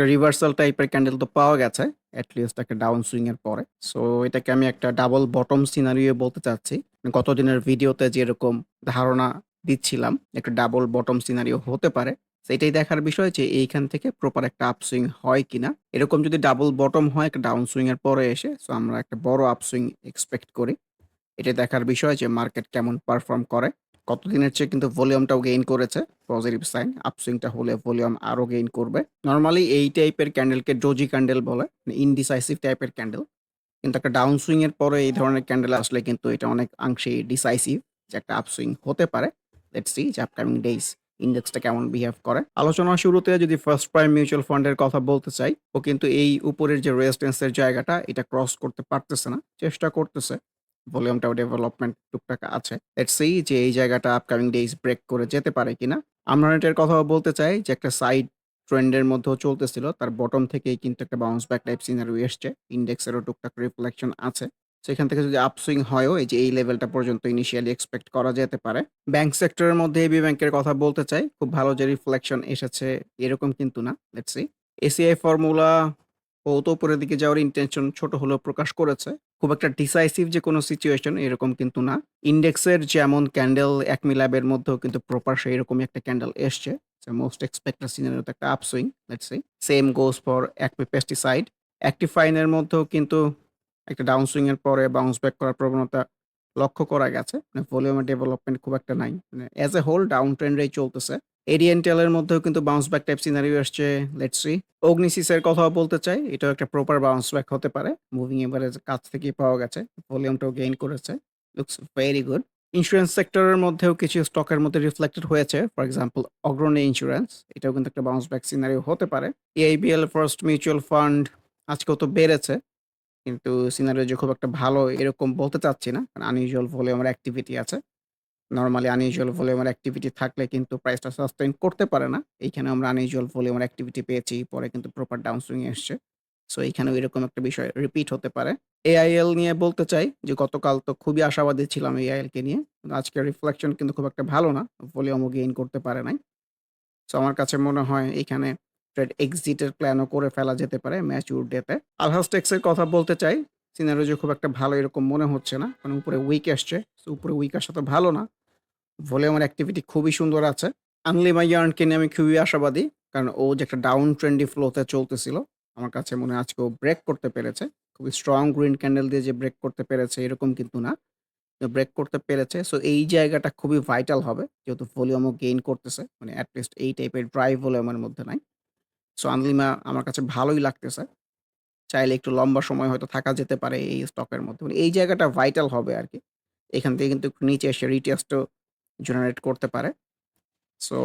একটা রিভার্সাল টাইপের ক্যান্ডেল তো পাওয়া গেছে এট লিস্ট একটা ডাউন সুইং এর পরে। সো এটাকে আমি একটা ডাবল বটম সিনারিও বলতে চাচ্ছি। গত দিনের ভিডিওতে যেরকম ধারণা দিচ্ছিলাম, একটা ডাবল বটম সিনারিও হতে পারে। সেটাই দেখার বিষয় যে এইখান থেকে প্রপার একটা আপসুইং হয় কিনা। এরকম যদি ডাবল বটম হয়, একটা ডাউন সুইং এর পরে এসে সো আমরা একটা বড় আপসুইং এক্সপেক্ট করি। এটা দেখার বিষয় যে মার্কেট কেমন পারফর্ম করে। গতদিনের চেয়ে কিন্তু ভলিউমটাও গেইন করেছে। Positive sign. আপসুইংটা হলে ভলিউম আরও গেইন করবে। নরমালি এই টাইপের ক্যান্ডেলকে ডোজি ক্যান্ডেল বলে। ইনডিসাইসিভ টাইপের ক্যান্ডেল। কিন্তু একটা ডাউন সুইং এর পরে এই ধরনের ক্যান্ডেল আসলে কিন্তু এটা অনেক অংশেই ডিসাইসিভ যে একটা আপসুইং হতে পারে। লেটস সি যে আপকামিং ডেইজ ইন্ডেক্সটা কেমন বিহেভ করে। আলোচনার শুরুতে যদি ফার্স্ট প্রাইম মিউচুয়াল ফান্ডের কথা বলতে চাই, ও কিন্তু এই উপরের যে রেজিস্ট্যান্স এর জায়গাটা এটা ক্রস করতে পারতেছে না। চেষ্টা করতেছে। ভলিউমটাও ডেভেলপমেন্ট টুকটাক আছে। লেটস সি যে এই জায়গাটা আপকামিং ডেইজ ব্রেক করে যেতে পারে কিনা। এটার কথাও বলতে চাই যে একটা সাইড ট্রেন্ড এর মধ্যেও চলতেছিল। তার বটম থেকেই কিন্তু একটা বাউন্স ব্যাক টাইপ সিনারিও এসছে। ইন্ডেক্সেরও টুকটাক রিফ্লেকশন আছে। সেখান থেকে যদি আপসুইং হয়ও, এই যে এই লেভেলটা পর্যন্ত ইনিশিয়ালি এক্সপেক্ট করা যেতে পারে। ব্যাংক সেক্টরের মধ্যে এবি ব্যাংকের কথা বলতে চাই। খুব ভালো যে রিফ্লেকশন এসেছে, এরকম কিন্তু না। Let's see. এসিআই ফর্মুলা ও তো উপরের দিকে যাওয়ার ইনটেনশন ছোট হলেও প্রকাশ করেছে। খুব একটা ডিসাইসিভ যে কোনো সিচুয়েশন এরকম কিন্তু না। ইন্ডেক্সের যেমন ক্যান্ডেল অ্যাকমি ল্যাবের মধ্যেও কিন্তু প্রপার সেইরকমই একটা ক্যান্ডেল এসছে। মোস্ট এক্সপেক্টেড সিনারিওতে একটা upswing let's see. Same goes for Acme pesticide. অ্যাক্টিফাইন এর মধ্যেও কিন্তু একটা ডাউন সুইং এর পরে বাউন্স ব্যাক করার প্রবণতা লক্ষ্য করা গেছে। মানে ভলিউমের ডেভেলপমেন্ট খুব একটা নাই। মানে অ্যাজ এ হোল ডাউন ট্রেন্ডেই চলতেছে। এরিয়েন্টাল এর মধ্যেও কিন্তু বাউন্স ব্যাক টাইপ সিনারিও আসছে। Let's see. অগ্নিসিস এর কথাও বলতে চাই। এটাও একটা প্রপার বাউন্স ব্যাক হতে পারে। মুভিং এভারেজ কাছ থেকেই পাওয়া গেছে। ভলিউমটাও গেইন করেছে। Looks very good. ইন্সুরেন্স সেক্টরের মধ্যেও কিছু স্টকের মধ্যে রিফ্লেক্টেড হয়েছে। For example Agrani insurance. এটাও কিন্তু একটা বাউন্স ব্যাক সিনারিও হতে পারে। এআইবিএল ফার্স্ট মিউচুয়াল ফান্ড আজকেও তো বেড়েছে। কিন্তু সিনারিও যে খুব একটা ভালো এরকম বলতে চাচ্ছি না। কারণ আনইউজুয়াল ভলিউমের অ্যাক্টিভিটি আছে। নরমালি আনইউজুয়াল ভলিউমের অ্যাক্টিভিটি থাকলে কিন্তু প্রাইসটা সাস্টেইন করতে পারে না। এইখানে আমরা আনইউজুয়াল ভলিউমের অ্যাক্টিভিটি পেয়েছি। পরে কিন্তু প্রপার ডাউন সুইং এসছে। সো এইখানেও এরকম একটা বিষয় রিপিট হতে পারে। এআইএল নিয়ে বলতে চাই যে, গতকাল তো খুবই আশাবাদী ছিলাম এআইএলকে নিয়ে। আজকের রিফ্লেকশন কিন্তু খুব একটা ভালো না। ভলিউমও গেইন করতে পারে নাই। সো আমার কাছে মনে হয় এখানে ট্রেড এক্সিট এর প্ল্যানও করে ফেলা যেতে পারে ম্যাচিউর ডেতে। আলহাজ টেক্স এর কথা বলতে চাই। সিনারিও যে খুব একটা ভালো এরকম মনে হচ্ছে না। কারণ উপরে উইক আসছে। সো উপরে উইক আসা তো ভালো না। ভলিউমের অ্যাক্টিভিটি খুবই সুন্দর আছে। আনলিমা ইয়ার্নকে নিয়ে আমি খুবই আশাবাদী। কারণ ও যে একটা ডাউন ট্রেন্ডি ফ্লোতে চলতেছিল। আমার কাছে মনে হয় আজকে ও ব্রেক করতে পেরেছে। খুবই স্ট্রং গ্রিন ক্যান্ডেল দিয়ে যে ব্রেক করতে পেরেছে, এরকম কিন্তু না। ব্রেক করতে পেরেছে। সো এই জায়গাটা খুবই ভাইটাল হবে। যেহেতু ভলিউমও গেইন করতেছে। মানে এট লিস্ট এই টাইপের ড্রাই ভলিউমের মধ্যে নাই। সো আনলিমা আমার কাছে ভালোই লাগতেছে। চাইলে একটু লম্বা সময় হয়তো থাকা যেতে পারে এই স্টকের মধ্যে। মানে এই জায়গাটা ভাইটাল হবে আর কি এখান থেকে কিন্তু নিচে এসে রিটেস্টও জেনারেট করতে পারে। সো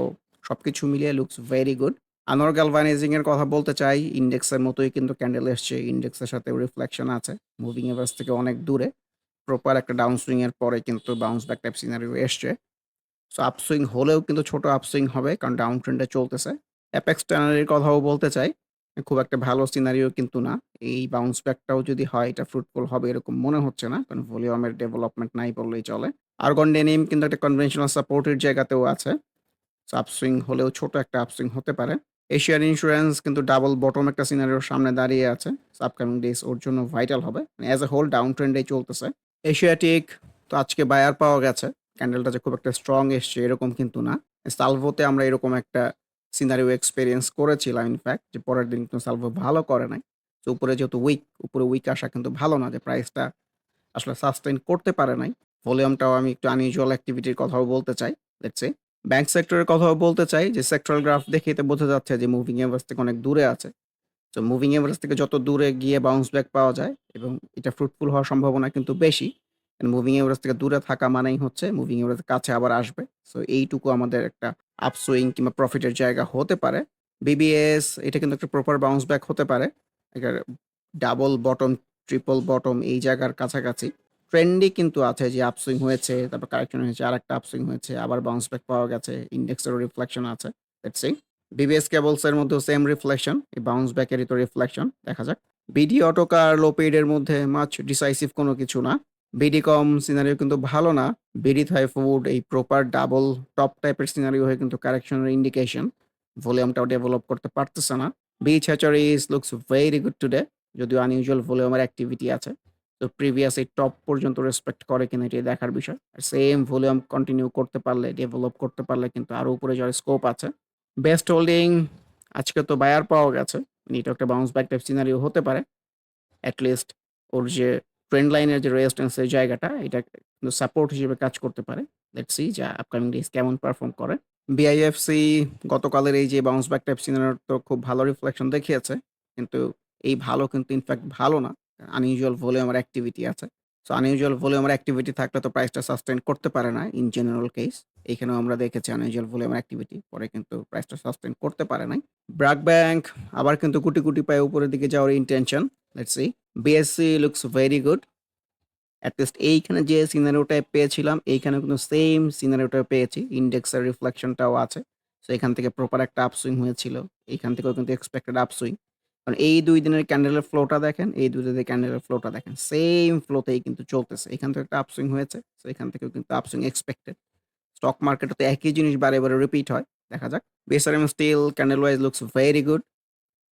সবকিছু মিলিয়ে looks very good. Anwar galvanising এর কথা বলতে চাই। ইন্ডেক্সের মতোই কিন্তু ক্যান্ডেল এসছে। ইন্ডেক্সের সাথে রিফ্লেকশন আছে। মুভিং এভারেজ থেকে অনেক দূরে। প্রপার একটা ডাউন সুইং এর পরে কিন্তু বাউন্স ব্যাক টাইপ সিনারিও এসছে। সো আপসুইং হলেও কিন্তু ছোট আপসুইং হবে, কারণ ডাউন ট্রেন্ডে চলতেছে। অ্যাপেক্স ট্যানারির কথাও বলতে চাই। খুব একটা ভালো সিনারিও কিন্তু না। এই বাউন্স ব্যাকটাও যদি হয়, এটা ফ্রুটফুল হবে এরকম মনে হচ্ছে না। কারণ ভলিউমের ডেভেলপমেন্ট নাই বললেই চলে। আর্গন ডেনিম কিন্তু একটা কনভেনশনাল সাপোর্টের জায়গাতেও আছে। আপসুইং হলেও ছোট একটা আপসুইং হতে পারে। এশিয়ান ইন্স্যুরেন্স কিন্তু ডাবল বটম একটা সিনারিওর সামনে দাঁড়িয়ে আছে। আপকামিং ডেজ ওর জন্য ভাইটাল হবে। মানে অ্যাজ এ হোল ডাউন ট্রেন্ডেই চলতেছে। এশিয়াটিক তো আজকে বায়ার পাওয়া গেছে। ক্যান্ডেলটা যে খুব একটা স্ট্রং এসছে এরকম কিন্তু না। সালভোতে আমরা এরকম একটা সিনারিও এক্সপিরিয়েন্স করেছিলাম ইনফ্যাক্ট যে পরের দিন কিন্তু সালভো ভালো করে নাই। তো উপরে যেহেতু উইক, উপরে উইক আসা কিন্তু ভালো না যে প্রাইসটা আসলে সাস্টেইন করতে পারে নাই। ভলিউমটাও আমি একটু আনইউজুয়াল অ্যাক্টিভিটির কথাও বলতে চাই। সে। ব্যাংক সেক্টরের কথাও বলতে চাই যে সেক্টরাল গ্রাফ দেখে এতে বোঝা যাচ্ছে যে মুভিং এভারেজ থেকে অনেক দূরে আছে। তো মুভিং এভারেজ থেকে যত দূরে গিয়ে বাউন্স ব্যাক পাওয়া যায় এবং এটা ফ্রুটফুল হওয়ার সম্ভাবনা কিন্তু বেশি। মুভিং এভারেজ থেকে দূরে থাকা মানেই হচ্ছে মুভিং এভারেজের কাছে আবার আসবে। সো এইটুকু আমাদের একটা আপসুইং কিংবা প্রফিটের জায়গা হতে পারে। বিবিএস এটা কিন্তু একটা প্রপার বাউন্স ব্যাক হতে পারে। ডাবল বটম, ট্রিপল বটম এই জায়গার কাছাকাছি। ট্রেন্ডই কিন্তু আছে যে আপসুইং হয়েছে, তারপর কারেকশন হয়েছে, আরেকটা আপসুইং হয়েছে, আবার বাউন্স ব্যাক পাওয়া গেছে। ইন্ডেক্সেরও রিফ্লেকশন আছে। Let's see. বিবিএস কেবলস এর মধ্যেও সেম রিফ্লেকশন। এই বাউন্স ব্যাকেরই তো রিফ্লেকশন। দেখা যাক। বিডি অটোকার লো এর মধ্যে মাচ ডিসাইসিভ কোনো কিছু না। বিডিকম সিনারিও কিন্তু ভালো না। বিডি থাই ফুড এই প্রপার ডাবল টপ টাইপের সিনারিও হয়ে কিন্তু কারেকশনের ইন্ডিকেশন। ভলিউমটাও ডেভেলপ করতে পারতেছে না। Beach hatcheries looks very good today. যদিও আনইউজুয়াল ভলিউমের অ্যাক্টিভিটি আছে। তো প্রিভিয়াস এই টপ পর্যন্ত রেসপেক্ট করে কিনা এটি দেখার বিষয়। আর সেম ভলিউম কন্টিনিউ করতে পারলে, ডেভেলপ করতে পারলে কিন্তু আরও উপরে যাওয়ার স্কোপ আছে। বেস্ট হোল্ডিং আজকে তো বায়ার পাওয়া গেছে। এটা একটা বাউন্স ব্যাক টাইপ সিনারিও হতে পারে। অ্যাটলিস্ট ওর যে ট্রেন্ড লাইনের যে রেজিস্ট্যান্স এর জায়গাটা এটা কিন্তু সাপোর্ট হিসেবে কাজ করতে পারে। লেটস সি যে আপকামিং ডেজ কেমন পারফর্ম করে। বিআইএফসি গতকালের এই যে বাউন্স ব্যাক টাইপ সিনারিওর তো খুব ভালো রিফ্লেকশন দেখিয়েছে। কিন্তু এই ভালো কিন্তু ইনফ্যাক্ট ভালো না। আনইউজুয়াল ভলিউমের অ্যাক্টিভিটি আছে। সো আনইউজুয়াল ভলিউমের অ্যাক্টিভিটি থাকলে তো প্রাইসটা সাস্টেইন করতে পারে না ইন জেনারেল কেস। এখানেও আমরা দেখেছি আনইউজুয়াল ভলিউমের অ্যাক্টিভিটি। পরে কিন্তু প্রাইসটা সাস্টেইন করতে পারে নাই। ব্র্যাক ব্যাংক আবার কিন্তু কোটি, কোটি পায়ে উপরের দিকে যাওয়ার intention. Let's see. BSC looks very good. At least এইখানে যে সিনারিওটা পেয়েছিলাম এইখানেও কিন্তু সেম সিনারিওটা পেয়েছি। ইন্ডেক্সের রিফ্লেকশনটাও আছে। সো এখান থেকে প্রপার একটা আপসুইং হয়েছিল। এইখান থেকেও কিন্তু এক্সপেক্টেড আপসুইং। কারণ এই দুই দিনের ক্যান্ডেলের ফ্লোটা দেখেন, এই দুই দিনের ক্যান্ডেলের ফ্লোটা দেখেন। সেম ফ্লোতেই কিন্তু চলতেছে। এখান থেকে একটা আপসুইং হয়েছে। সো এখান থেকেও কিন্তু আপসুইং এক্সপেক্টেড। স্টক মার্কেটে তো একই জিনিস বারে, বারে রিপিট হয়। দেখা যাক। BSRM steel candle wise looks very good.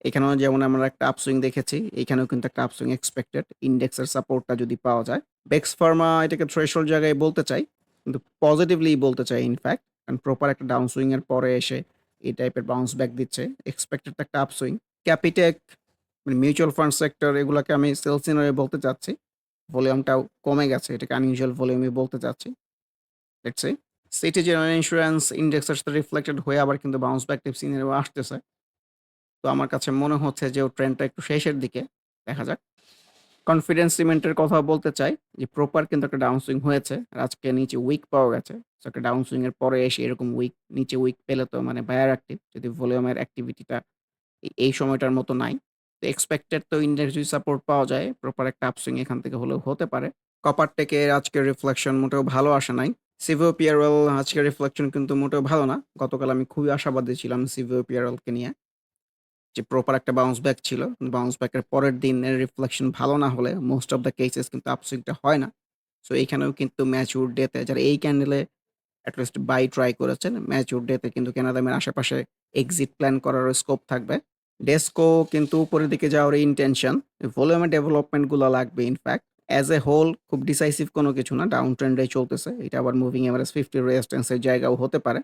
এখানেও যেমন আমরা একটা আপসুইং দেখেছি, এখানেও কিন্তু একটা আপসুইং এক্সপেক্টেড। ইন্ডেক্সের সাপোর্টটা যদি পাওয়া যায়। বেক্স ফার্মা এটাকে থ্রেশহোল্ড জায়গায় বলতে চাই। কিন্তু পজিটিভলি বলতে চাই ইনফ্যাক্ট। কারণ প্রপার একটা ডাউন সুইং এর পরে এসে এই টাইপের বাউন্স ব্যাক দিচ্ছে। এক্সপেক্টেড একটা আপসুইং। ক্যাপিটেক মানে মিউচুয়াল ফান্ড সেক্টর এগুলাকে আমি সেল সিনারিও বলতে চাচ্ছি। ভলিউমটাও কমে গেছে। এটাকে আনইউজুয়াল ভলিউমই বলতে চাচ্ছি। সি। সিটি জেনারেল ইন্স্যুরেন্স ইন্ডেক্সের সাথে রিফ্লেক্টেড হয়ে আবার কিন্তু বাউন্স ব্যাক সিনারিও আসতেছে। তো আমার কাছে মনে হচ্ছে যে ও ট্রেন্ডটা একটু শেষের দিকে। দেখা যাক। কনফিডেন্স সিমেন্টের কথা বলতে চাই, যে প্রপার কিন্তু একটা ডাউন সুইং হয়েছে। আর আজকে নিচে উইক পাওয়া গেছে। একটা ডাউন সুইং এর পরে এসে এরকম উইক নিচে উইক পেলে তো মানে বায়ার অ্যাক্টিভ যদি ভলিউমের অ্যাক্টিভিটিটা এই সময়টার মতো নাই। তো এক্সপেক্টেড তো ইন্ডেক্স যদি সাপোর্ট পাওয়া যায় প্রপার একটা আপসুইং এখান থেকে হলেও হতে পারে। কপার টেকের আজকের রিফ্লেকশন মোটেও ভালো আসে নাই। সিভিও পিআরএল আজকের রিফ্লেকশন কিন্তু মোটেও ভালো না। গতকাল আমি খুবই আশাবাদী ছিলাম সিভিও পিআরএলকে নিয়ে। যে প্রপার একটা বাউন্স ব্যাক ছিল। বাউন্স ব্যাকের পরের দিনের রিফ্লেকশন ভালো না হলে মোস্ট অফ দ্যা কেসেস কিন্তু আপসুইংটা হয় না। সো এইখানেও কিন্তু ম্যাচিউর ডে তে যারা এই ক্যান্ডেলে এট লিস্ট বাই ট্রাই করেছেন, ম্যাচিউর ডে তে কিন্তু কেনা দামের আশেপাশে এক্সিট প্ল্যান করার স্কোপ থাকবে। ডেসকো কিন্তু উপরের দিকে যাওয়ার ইনটেনশন। ভলিউমের ডেভেলপমেন্টগুলা লাগবে in fact. As a whole খুব ডিসাইসিভ কোনো কিছু না। ডাউন ট্রেন্ডে চলতেছে। এটা আবার মুভিং এভারেজ 50 রেজিস্ট্যান্স এর জায়গাও হতে পারে।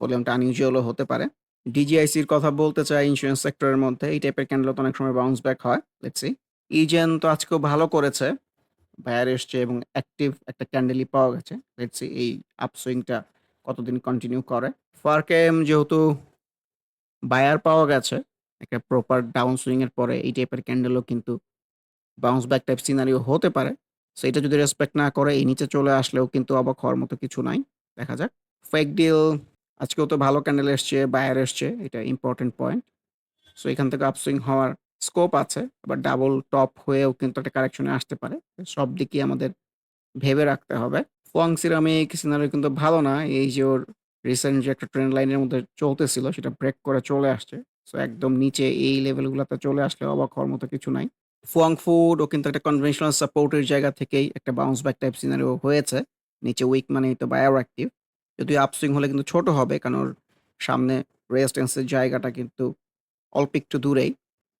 ভলিউমটা আনইউজুয়ালও হতে পারে। ডিজিআইসির কথা বলতে চাই ইন্স্যুরেন্স সেক্টরের মধ্যে। এই টাইপের ক্যান্ডেল তো অনেক সময় বাউন্স ব্যাক হয়। লেটস। ইজেন তো আজকেও ভালো করেছে। বায়ার এসছে এবং অ্যাক্টিভ একটা ক্যান্ডেলই পাওয়া গেছে। লেটস এই আপসুইংটা কতদিন কন্টিনিউ করে। ফারকেম যেহেতু বায়ার পাওয়া গেছে, একটা প্রপার ডাউন সুইং এর পরে এই টাইপের ক্যান্ডেলও কিন্তু বাউন্স ব্যাক টাইপ সিনারিও হতে পারে। সো এটা যদি রেসপেক্ট না করে এই নিচে চলে আসলেও কিন্তু অবাক হওয়ার মতো কিছু নাই। দেখা যাক। ফেক ডিল আজকেও তো ভালো ক্যান্ডেল এসছে, বায়ার এসছে। এটা ইম্পোর্টেন্ট পয়েন্ট। সো এখান থেকে আপসুইং হওয়ার স্কোপ আছে। আবার ডাবল টপ হয়েও কিন্তু একটা কারেকশনে আসতে পারে। সব দিকেই আমাদের ভেবে রাখতে হবে। ফোয়াং সিরামিক সিনারিও কিন্তু ভালো না। এই যে ওর রিসেন্ট যে একটা ট্রেন্ড লাইনের মধ্যে চলতেছিল সেটা ব্রেক করে চলে আসছে। সো একদম নিচে এই লেভেলগুলোতে চলে আসলে অবাক হওয়ার মতো কিছু নাই। ফুয়াং ফুড ও কিন্তু একটা কনভেনশনাল সাপোর্টের জায়গা থেকেই একটা বাউন্স ব্যাক টাইপ সিনারিও হয়েছে। নিচে উইক মানেই তো বায়ার অ্যাক্টিভ। যদিও আপসুইং হলে কিন্তু ছোট হবে কারণ ওর সামনে রেজিস্ট্যান্স এর জায়গাটা কিন্তু অল্প একটু দূরেই।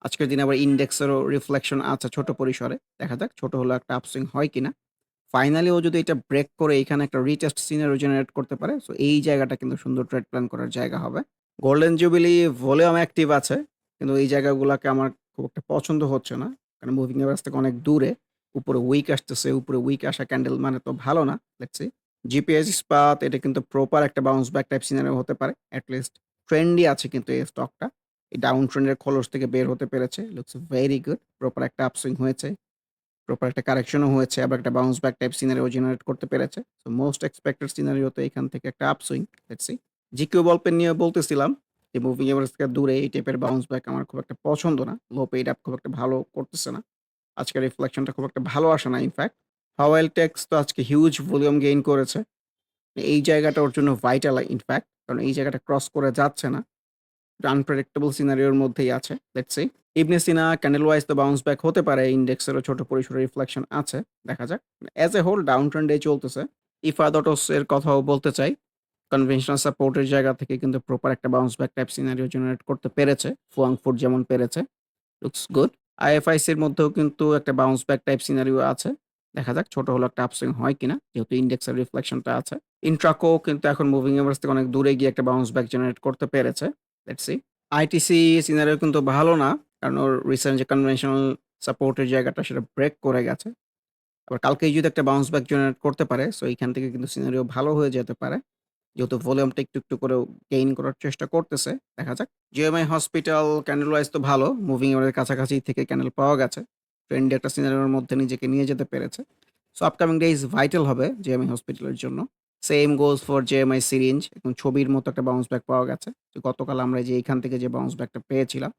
আজকের দিনে আবার ইন্ডেক্সেরও রিফ্লেকশন আছে ছোট পরিসরে। দেখা যাক ছোট হলেও একটা আপসুইং হয় কিনা। ফাইনালি ও যদি এটা ব্রেক করে এখানে একটা রিটেস্ট সিনারিও জেনারেট করতে পারে, সো এই জায়গাটা কিন্তু সুন্দর ট্রেড প্ল্যান করার জায়গা হবে। গোল্ডেন জুবিলি ভলিউম অ্যাক্টিভ আছে। কিন্তু এই জায়গাগুলাকে আমার খুব একটা পছন্দ হচ্ছে না। কারণ মুভিং এভারেজ থেকে অনেক দূরে। উপরে উইক আসতেছে, উপরে উইক আসা ক্যান্ডেল মানে তো ভালো না। সি। জিপিএস ইস্পাত এটা কিন্তু প্রপার একটা বাউন্স ব্যাক টাইপ সিনারিও হতে পারে। এট লিস্ট ট্রেন্ডি আছে কিন্তু এই স্টকটা। এই ডাউন ট্রেন্ড এর খোলস থেকে বের হতে পেরেছে। Looks very good. প্রপার একটা আপসুইং হয়েছে। প্রপার একটা কারেকশনও হয়েছে। আবার একটা bounce back type scenario generate করতে পেরেছে। সো মোস্ট এক্সপেক্টেড সিনারিও তো এখান থেকে একটা আপসুইং। লেটস। জিকিউ বলপেন নিয়ে বলতেছিলাম যে মুভিং এভারেজ থেকে দূরে এই টাইপের বাউন্স ব্যাক আমার খুব একটা পছন্দ না। লো পেইড আপ খুব একটা ভালো করতেছে না। আজকের রিফ্লেকশনটা খুব একটা ভালো আসে না ইনফ্যাক্ট। হাওয়াইল টেক্স তো আজকে হিউজ ভলিউম গেইন করেছে। এই জায়গাটা ওর জন্য ভাইটাল ইনফ্যাক্ট। কারণ এই জায়গাটা ক্রস করে যাচ্ছে না। আনপ্রেডিক্টেবল সিনারিওর মধ্যেই আছে। Let's see. Ibn Sina candle wise তো বাউন্স ব্যাক হতে পারে। ইন্ডেক্সেরও ছোট পরিসরে রিফ্লেকশন আছে। দেখা যাক। As a whole down trend চলতেছে। ইফাদ অটোস এর কথাও বলতে চাই। কনভেনশনাল সাপোর্ট এর জায়গা থেকে কিন্তু প্রপার একটা bounce back type scenario generate করতে পেরেছে। ফুয়াং ফুড যেমন পেরেছে। Looks good. আইএফআইসি এর মধ্যেও কিন্তু একটা বাউন্স ব্যাক টাইপ সিনারিও আছে। দেখা যাক ছোট হলেও একটা আপসুইং হয় কিনা। যেহেতু ইন্ডেক্সের রিফ্লেকশনটা আছে। ইন্ট্রাকো কিন্তু এখন মুভিং এভারেজ থেকে অনেক দূরে গিয়ে একটা বাউন্স ব্যাক জেনারেট করতে পেরেছে। Let's see. আইটিসি সিনারিও কিন্তু ভালো না। কারণ ওর রিসেন্ট যে কনভেনশনাল সাপোর্ট এর জায়গাটা সেটা ব্রেক করে গেছে। আবার কালকেই যদি একটা বাউন্স ব্যাক জেনারেট করতে পারে, সো এইখান থেকে কিন্তু সিনারিও ভালো হয়ে যেতে পারে। যেহেতু ভলিউমটা একটু, একটু করে গেইন করার চেষ্টা করতেছে। দেখা যাক। জিএমআই হসপিটাল ক্যান্ডেল ওয়াইজ তো ভালো। মুভিং এভারেজ কাছাকাছি থেকে ক্যান্ডেল পাওয়া গেছে। ট্রেন্ডি একটা সিনারিওর মধ্যে নিজেকে নিয়ে যেতে পেরেছে। সো আপকামিং ডেইজ ভাইটাল হবে জিএমআই হসপিটালের জন্য। Same goes for JMI syringe. এখন ছবির মতো একটা বাউন্স ব্যাক পাওয়া গেছে। গতকাল আমরা যে এইখান থেকে যে বাউন্স ব্যাকটা পেয়েছিলাম।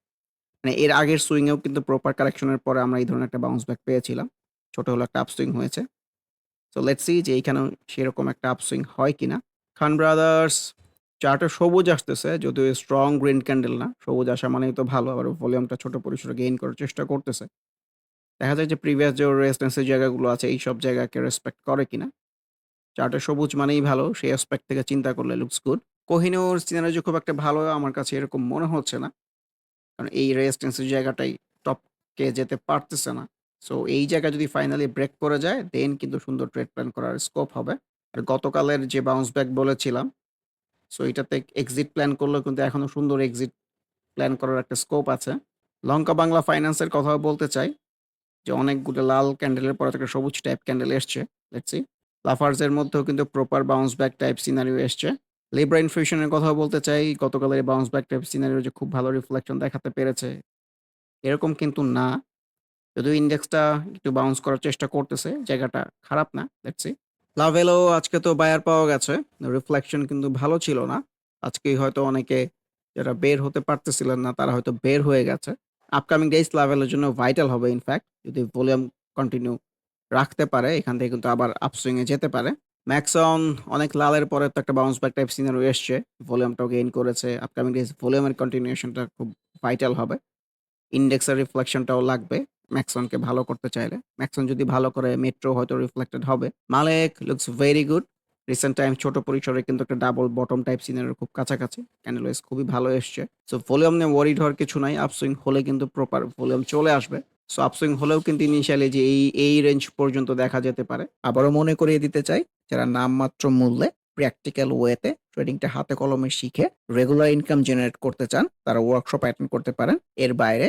মানে এর আগের সুইং এও কিন্তু প্রপার কারেকশন এর পরে আমরা এই ধরনের একটা বাউন্স ব্যাক পেয়েছিলাম। ছোট হলেও একটা আপসুইং হয়েছে। সো লেটস যে এইখানেও সেরকম একটা আপসুইং হয় কিনা। খান ব্রাদার্স চার্টে সবুজ আসতেছে, যদিও স্ট্রং গ্রিন ক্যান্ডেল না। সবুজ আসা মানেই তো ভালো। আবার ভলিউমটা ছোট পরিসরে গেইন করার চেষ্টা করতেছে। দেখা যায় যে প্রিভিয়াস যে রেজিস্ট্যান্স এর জায়গাগুলো আছে, এইসব জায়গাকে রেসপেক্ট করে কিনা। চার্টে সবুজ মানেই ভালো। সেই অ্যাসপেক্ট থেকে চিন্তা করলে লুকস গুড। কোহিনূর সিনারিও যে খুব একটা ভালো, আমার কাছে এরকম মনে হচ্ছে না। কারণ এই রেজিস্ট্যান্স এর জায়গাটাই টপকে যেতে পারতেছে না। সো এই জায়গা যদি ফাইনালি ব্রেক করে যায় দেন কিন্তু সুন্দর ট্রেড প্ল্যান করার স্কোপ হবে। আর গতকালের যে বাউন্স ব্যাক বলেছিলাম, সো এটাতে এক্সিট প্ল্যান করলেও কিন্তু এখনও সুন্দর এক্সিট প্ল্যান করার একটা স্কোপ আছে। লঙ্কা বাংলা ফাইন্যান্স এর কথাও বলতে চাই। যে অনেকগুলো লাল ক্যান্ডেলের পরে একটা সবুজ টাইপ ক্যান্ডেল এসছে। লাফার্জ এর মধ্যেও কিন্তু proper bounce back type scenario এসছে। লিব্রা ইনফিউশন এর কথাও বলতে চাই। গতকালের বাউন্স ব্যাক টাইপ সিনারিও যে খুব ভালো রিফ্লেকশন দেখাতে পেরেছে। এরকম কিন্তু না। যদিও ইন্ডেক্সটা একটু বাউন্স করার চেষ্টা করতেছে। জায়গাটা খারাপ না। Let's C. লাভেলো আজকে তো বায়ার পাওয়া গেছে। রিফ্লেকশন কিন্তু ভালো ছিল না। আজকেই হয়তো অনেকে যারা বের হতে পারতেছিলেন না, তারা হয়তো বের হয়ে গেছে। আপকামিং ডেইজ লাভেলের জন্য ভাইটাল হবে ইনফ্যাক্ট যদি ভলিউম কন্টিনিউ রাখতে পারে, এখান থেকে কিন্তু আবার আপসুইং এ যেতে পারে। ম্যাক্সন অনেক লালের পরে তো একটা বাউন্স ব্যাক টাইপ সিনারিও এসছে। ভলিউমটাও গেইন করেছে। আপকামিং ডেইজ ভলিউমের কন্টিনিউশনটা খুব ভাইটাল হবে। ইন্ডেক্সের রিফ্লেকশনটাও লাগবে ম্যাক্সনকে ভালো করতে চাইলে। ম্যাক্সন যদি ভালো করে মেট্রো হয়তো রিফ্লেক্টেড হবে। Malek looks very good. Recent time ছোট পরিসরে কিন্তু একটা ডাবল বটম টাইপ সিনারিওর খুব কাছাকাছি। ক্যান্ডেল ওয়াইজ খুবই ভালো এসছে। সো ভলিউম নিয়ে ওয়ারিড হওয়ার কিছু নাই। আপসুইং হলে কিন্তু প্রপার ভলিউম চলে আসবে। সো আপসুইং হলেও কিন্তু ইনিশিয়ালি যে এই, এই রেঞ্জ পর্যন্ত দেখা যেতে পারে। আবারও মনে করিয়ে দিতে চাই যারা নামমাত্র মূল্যে প্র্যাকটিক্যাল ওয়েতে ট্রেডিংটা হাতে কলমে শিখে রেগুলার ইনকাম জেনারেট করতে চান তারা ওয়ার্কশপ অ্যাটেন্ড করতে পারেন। এর বাইরে